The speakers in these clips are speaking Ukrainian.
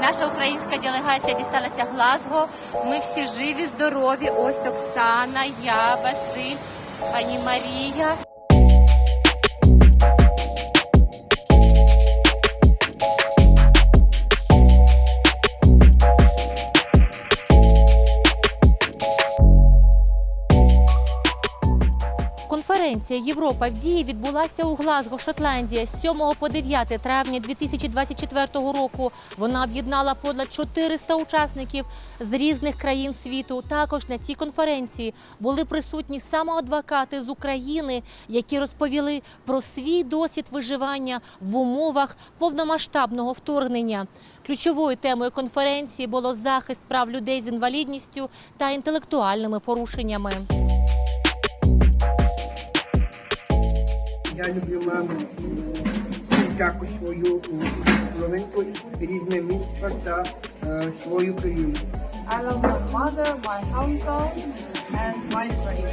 наша українська делегація дісталася Глазго. Ми всі живі, здорові. Ось Оксана, я, Василь, пані Марія. Конференція Європа в дії відбулася у Глазго, Шотландія з 7 по 9 травня 2024 року. Вона об'єднала понад 400 учасників з різних країн світу. Також на цій конференції були присутні самоадвокати з України, які розповіли про свій досвід виживання в умовах повномасштабного вторгнення. Ключовою темою конференції було захист прав людей з інвалідністю та інтелектуальними порушеннями. Я люблю маму м, також свою новинку, рідне місто та е, свою країну. I love my mother, my hometown, and my Ukraine.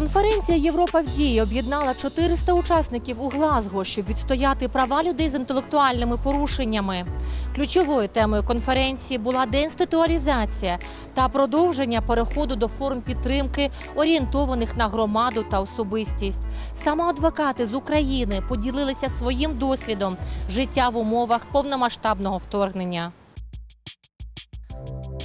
Конференція Європа в дії об'єднала 400 учасників у Глазго, щоб відстояти права людей з інтелектуальними порушеннями. Ключовою темою конференції була деінституалізація та продовження переходу до форм підтримки, орієнтованих на громаду та особистість. Саме адвокати з України поділилися своїм досвідом життя в умовах повномасштабного вторгнення.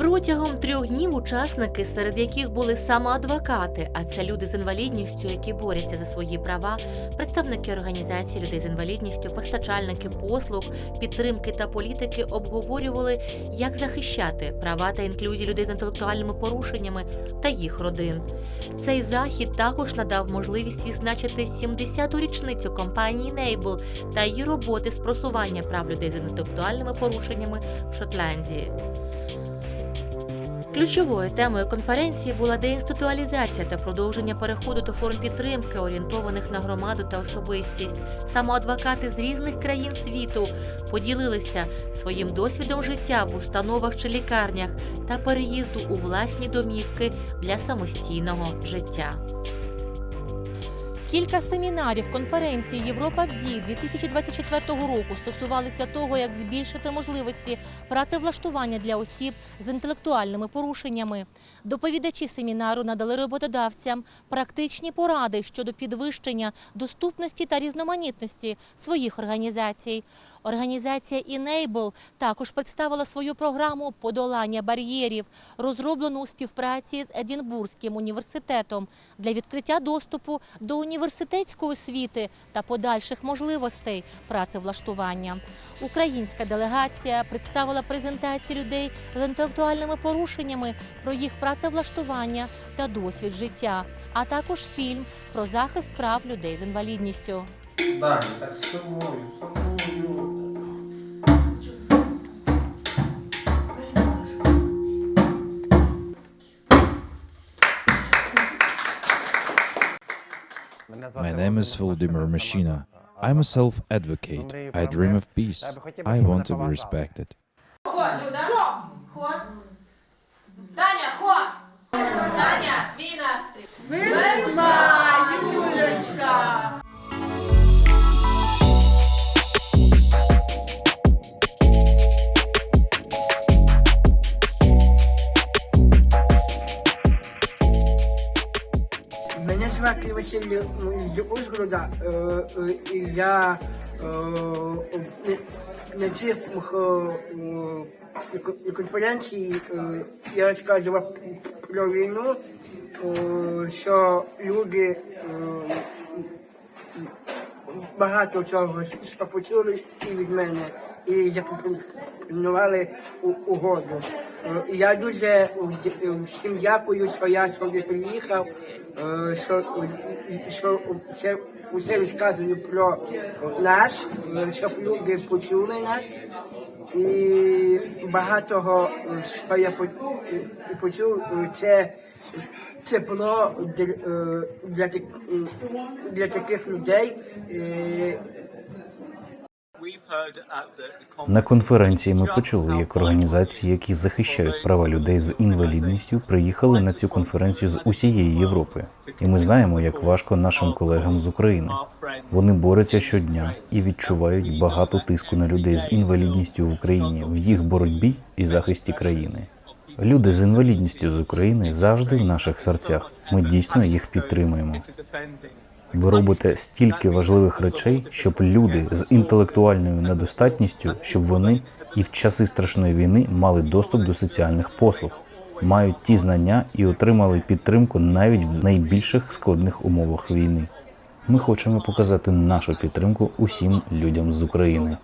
Протягом трьох днів учасники, серед яких були саме адвокати, а це люди з інвалідністю, які борються за свої права, представники організації людей з інвалідністю, постачальники послуг, підтримки та політики обговорювали, як захищати права та інклюзію людей з інтелектуальними порушеннями та їх родин. Цей захід також надав можливість відзначити 70-ту річницю компанії Enable та її роботи з просування прав людей з інтелектуальними порушеннями в Шотландії. Ключовою темою конференції була деінституалізація та продовження переходу до форм підтримки, орієнтованих на громаду та особистість. Самоадвокати з різних країн світу поділилися своїм досвідом життя в установах чи лікарнях та переїзду у власні домівки для самостійного життя. Кілька семінарів конференції Європа в дії 2024 року стосувалися того, як збільшити можливості працевлаштування для осіб з інтелектуальними порушеннями. Доповідачі семінару надали роботодавцям практичні поради щодо підвищення доступності та різноманітності своїх організацій. Організація Enable також представила свою програму подолання бар'єрів, розроблену у співпраці з Едінбурзьким університетом для відкриття доступу до університетської освіти та подальших можливостей працевлаштування. Українська делегація представила презентації людей з інтелектуальними порушеннями про їх працевлаштування та досвід життя, а також фільм про захист прав людей з інвалідністю. Дані, так сумую, сумую. My name is Volodymyr Mashina. I'm a self advocate. I dream of peace. I want to be respected. Ход, Люда. Ход. Таня, ход. Таня, твій настрій. Весна, Василь Ужгорода. Е, е, Я е, на- е, конференції я розказував про війну, що люди багато чого почули і від мене, і запропонували угоду. Е, Я дуже вд- всім дякую, що я сюди приїхав, е, що, що це усе розказую про нас, е, щоб люди почули нас. І багатого, е, що я е, почув, е, це тепло для, е, для таких людей. На конференції ми почули, як організації, які захищають права людей з інвалідністю, приїхали на цю конференцію з усієї Європи. І ми знаємо, як важко нашим колегам з України. Вони борються щодня і відчувають багато тиску на людей з інвалідністю в Україні в їх боротьбі і захисті країни. Люди з інвалідністю з України завжди в наших серцях. Ми дійсно їх підтримуємо. Ви робите стільки важливих речей, щоб люди з інтелектуальною недостатністю, щоб вони і в часи страшної війни мали доступ до соціальних послуг, мають ті знання і отримали підтримку навіть в найбільших складних умовах війни. Ми хочемо показати нашу підтримку усім людям з України.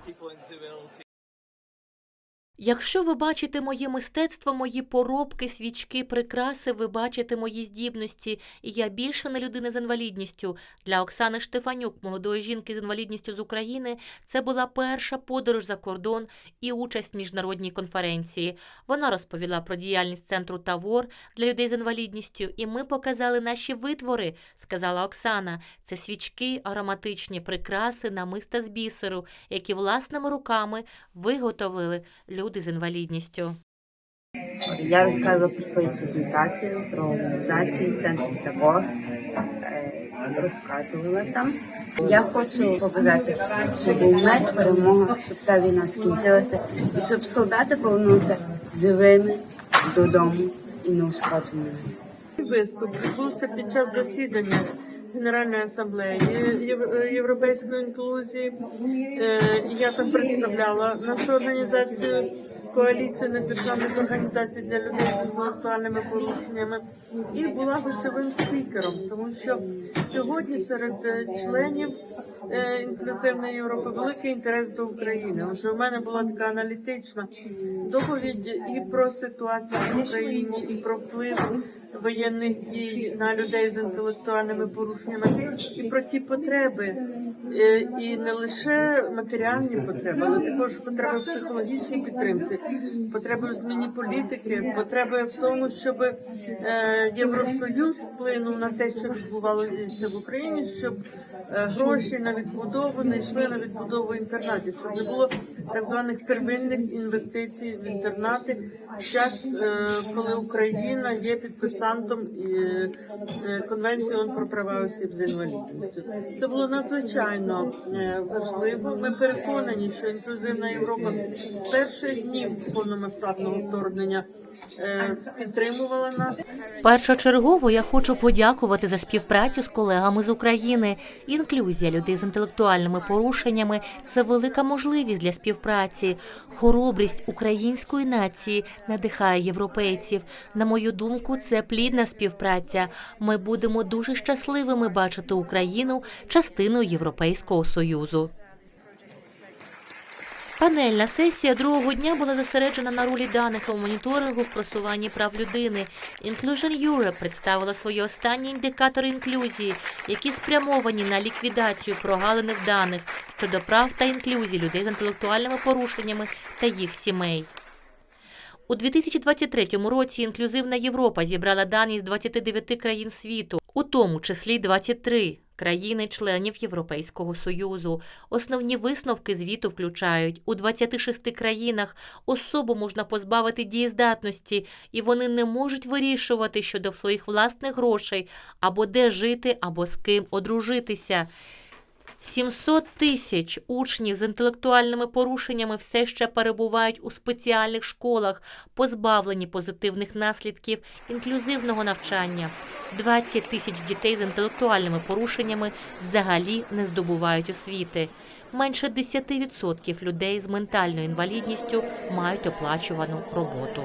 Якщо ви бачите моє мистецтво, мої поробки, свічки, прикраси, ви бачите мої здібності, і я більше не людина з інвалідністю. Для Оксани Штефанюк, молодої жінки з інвалідністю з України, це була перша подорож за кордон і участь в міжнародній конференції. Вона розповіла про діяльність центру Тавор для людей з інвалідністю, і ми показали наші витвори, сказала Оксана. Це свічки, ароматичні прикраси, намиста з бісеру, які власними руками виготовили люди з інвалідністю. Я розказувала про свою презентацію, про організацію центру Тавор. Е, Розказувала там. Я хочу показати, щоб був мир, перемога, щоб та війна скінчилася, і щоб солдати повернулися живими додому і неушкодженими. Виступ відбувся під час засідання Генеральної асамблеї Єв- Європейської інклюзії. Е, Я там представляла нашу організацію, коаліцію недержавних організацій для людей з інтелектуальними порушеннями, і була гостьовим спікером, тому що сьогодні серед е, членів е, інклюзивної Європи великий інтерес до України. Отже, у мене була така аналітична доповідь і про ситуацію в Україні, і про вплив воєнних дій на людей з інтелектуальними порушеннями, і про ті потреби, е, і не лише матеріальні потреби, але також потреби в психологічній підтримці, потреби в зміні політики, потреби в тому, щоб е, Євросоюз вплинув на те, що відбувалося в Україні, щоб е, гроші на відбудову не йшли на відбудову інтернатів, щоб не було так званих первинних інвестицій в інтернати в час, е, коли Україна є підписантом конвенції про права осіб з інвалідністю. Це було надзвичайно важливо. Ми переконані, що інклюзивна Європа з перших днів повномасштабного вторгнення е, підтримувала нас. Першочергово я хочу подякувати за співпрацю з колегами з України. Інклюзія людей з інтелектуальними порушеннями це велика можливість для співпраці. Хоробрість української нації надихає європейців. На мою думку, це плідна співпраця. Ми будемо дуже щасливими бачити Україну частиною Європейського союзу. Панельна сесія другого дня була зосереджена на ролі даних у моніторингу в просуванні прав людини. Inclusion Europe представила свої останні індикатори інклюзії, які спрямовані на ліквідацію прогалини в даних щодо прав та інклюзії людей з інтелектуальними порушеннями та їх сімей. У 2023 році інклюзивна Європа зібрала дані з 29 країн світу, у тому числі 23 країни-членів Європейського Союзу. Основні висновки звіту включають у 26 країнах особу можна позбавити дієздатності, і вони не можуть вирішувати щодо своїх власних грошей або де жити, або з ким одружитися. 700 тисяч учнів з інтелектуальними порушеннями все ще перебувають у спеціальних школах, позбавлені позитивних наслідків інклюзивного навчання. 20 тисяч дітей з інтелектуальними порушеннями взагалі не здобувають освіти. Менше 10% людей з ментальною інвалідністю мають оплачувану роботу.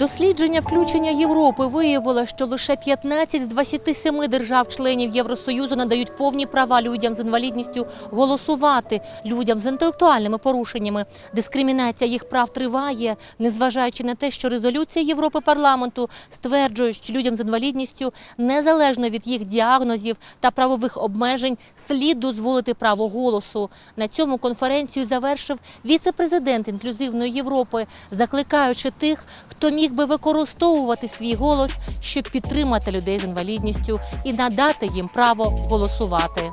Дослідження включення Європи виявило, що лише 15 з 27 держав-членів Євросоюзу надають повні права людям з інвалідністю голосувати, людям з інтелектуальними порушеннями. Дискримінація їх прав триває, незважаючи на те, що резолюція Європи парламенту стверджує, що людям з інвалідністю, незалежно від їх діагнозів та правових обмежень, слід дозволити право голосу. На цьому конференцію завершив віце-президент інклюзивної Європи, закликаючи тих, хто міг би використовувати свій голос, щоб підтримати людей з інвалідністю і надати їм право голосувати.